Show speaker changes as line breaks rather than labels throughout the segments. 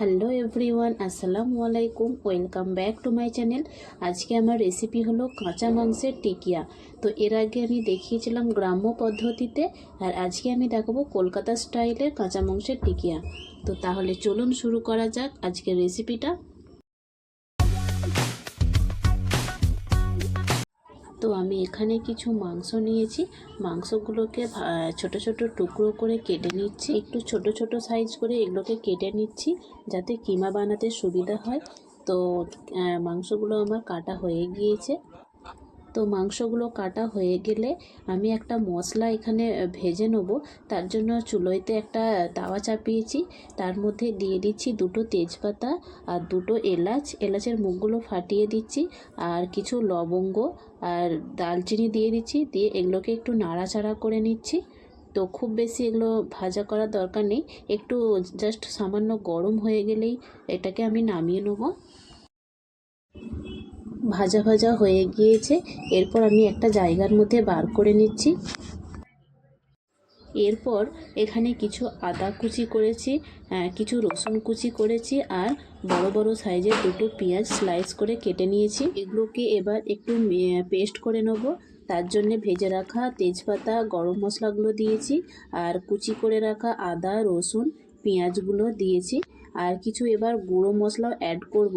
Hello everyone আসসালামু আলাইকুম welcome back to my channel আজকে আমার রেসিপি হলো কাঁচা মাংসের টিকিয়া। তো এর আগে আমি দেখিয়েছিলাম গ্রাম্য পদ্ধতিতে, আর আজকে আমি দেখাবো কলকাতা স্টাইলের কাঁচা মাংসের টিকিয়া। তো তাহলে চলুন শুরু করা যাক আজকের রেসিপিটা তো আমি এখানে কিছু মাংস নিয়েছি। মাংসগুলোকে ছোট ছোট টুকরো করে কেটে নিচ্ছি। একটু ছোট ছোট সাইজ করে এগুলোকে কেটে নিচ্ছি যাতে কিমা বানাতে সুবিধা হয়। তো মাংসগুলো আমার কাটা হয়ে গিয়েছে। তো মাংসগুলো কাটা হয়ে গেলে আমি একটা মশলা এখানে ভেজে নেব। তার জন্য চুলোইতে একটা তাওয়া চাপিয়েছি। তার মধ্যে দিয়ে দিচ্ছি দুটো তেজপাতা আর দুটো এলাচ। এলাচের মুখগুলো ফাটিয়ে দিচ্ছি আর কিছু লবঙ্গ আর দালচিনি দিয়ে দিচ্ছি। দিয়ে এগুলোকে একটু নাড়াচাড়া করে নিচ্ছি। তো খুব বেশি এগুলো ভাজা করার দরকার নেই। একটু জাস্ট সামান্য গরম হয়ে গেলেই এটাকে আমি নামিয়ে নেব। ভাজা ভাজা হয়ে গিয়েছে। এরপর আমি একটা জায়গার মধ্যে বার করে নিচ্ছি। এরপর এখানে কিছু আদা কুচি করেছি কিছু রসুন কুচি করেছি আর বড় বড় সাইজের দুটো পেঁয়াজ স্লাইস করে কেটে নিয়েছি। এগুলোকে এবার একটু পেস্ট করে নেব। তার জন্য ভেজে রাখা তেজপাতা, গরম মশলাগুলো দিয়েছি আর কুচি করে রাখা আদা, রসুন, পেঁয়াজগুলো দিয়েছি। আর কিছু এবার গুঁড়ো মশলাও অ্যাড করব।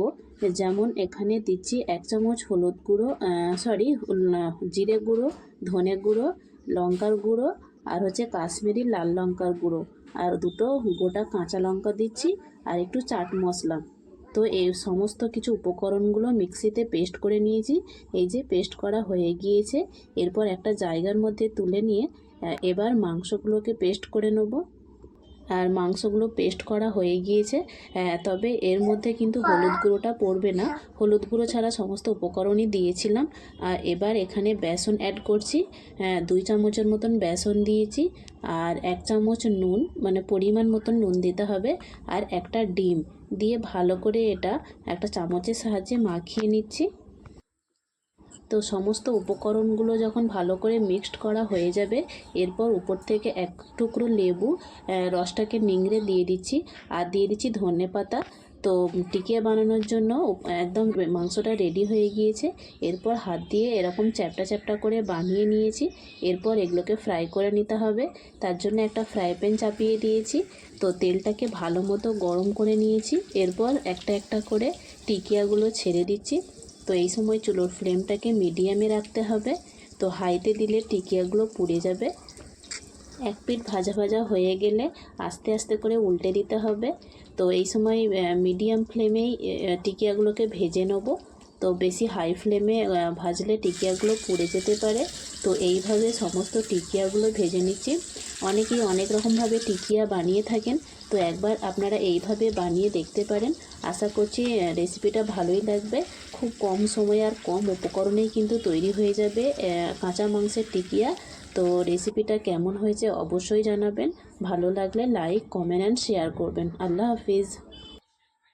যেমন এখানে দিচ্ছি এক চামচ হলুদ গুঁড়ো সরি জিরে গুঁড়ো, ধনে গুঁড়ো, লঙ্কার গুঁড়ো আর হচ্ছে কাশ্মীরি লাল লঙ্কার গুঁড়ো। আর দুটো গোটা কাঁচা লঙ্কা দিচ্ছি আর একটু চাট মশলা। তো এই সমস্ত কিছু উপকরণগুলো মিক্সিতে পেস্ট করে নিয়েছি। এই যে পেস্ট করা হয়ে গিয়েছে। এরপর একটা জায়গার মধ্যে তুলে নিয়ে এবার মাংসগুলোকে পেস্ট করে নেব। আর মাংসগুলো পেস্ট করা হয়ে গিয়েছে। তবে এর মধ্যে কিন্তু হলুদ গুঁড়োটা পড়বে না। হলুদ গুঁড়ো ছাড়া সমস্ত উপকরণই দিয়েছিলাম। আর এবার এখানে বেসন অ্যাড করছি। আহ, দুই চামচের মতন বেসন দিয়েছি। আর এক চামচ নুন মানে পরিমাণ মতন নুন দিতে হবে। আর একটা ডিম। দিয়ে ভালো করে এটা একটা চামচের সাহায্যে মাখিয়ে নিচ্ছি। তো সমস্ত উপকরণগুলো যখন ভালো করে মিক্সড করা হয়ে যাবে, এরপর উপর থেকে এক টুকরো লেবু রসটাকে নিংড়ে দিয়ে দিচ্ছি। আর দিয়ে দিচ্ছি ধনে পাতা। তো টিকিয়া বানানোর জন্য একদম মাংসটা রেডি হয়ে গিয়েছে। এরপর হাত দিয়ে এরকম চ্যাপটা চ্যাপটা করে বানিয়ে নিয়েছি। এরপর এগুলোকে ফ্রাই করে নিতে হবে। তার জন্য একটা ফ্রাই প্যান চাপিয়ে দিয়েছি। তো তেলটাকে ভালো মতো গরম করে নিয়েছি। এরপর একটা একটা করে টিকিয়াগুলো ছেড়ে দিচ্ছি। তো এই সময় চুলোর ফ্লেমটাকে মিডিয়ামে রাখতে হবে। তো হাইতে দিলে টিকিয়াগুলো পুড়ে যাবে। এক পিঠ ভাজা ভাজা হয়ে গেলে আস্তে আস্তে করে উল্টে দিতে হবে। তো এই সময় মিডিয়াম ফ্লেমেই টিকিয়াগুলোকে ভেজে নেব। তো বেশি হাই ফ্লেমে ভাজলে টিকিয়াগুলো পুড়ে যেতে পারে। তো এইভাবে সমস্ত টিকিয়াগুলো ভেজে নিচ্ছি। অনেকেই অনেক রকমভাবে টিকিয়া বানিয়ে থাকেন। তো একবার আপনারা এইভাবে বানিয়ে দেখতে পারেন। আশা করছি রেসিপিটা ভালোই লাগবে। খুব কম সময় আর কম উপকরণেই কিন্তু তৈরি হয়ে যাবে কাঁচা মাংসের টিকিয়া। তো রেসিপিটা কেমন হয়েছে অবশ্যই জানাবেন। ভালো লাগলে লাইক কমেন্ট অ্যান্ড শেয়ার করবেন। আল্লাহ হাফিজ।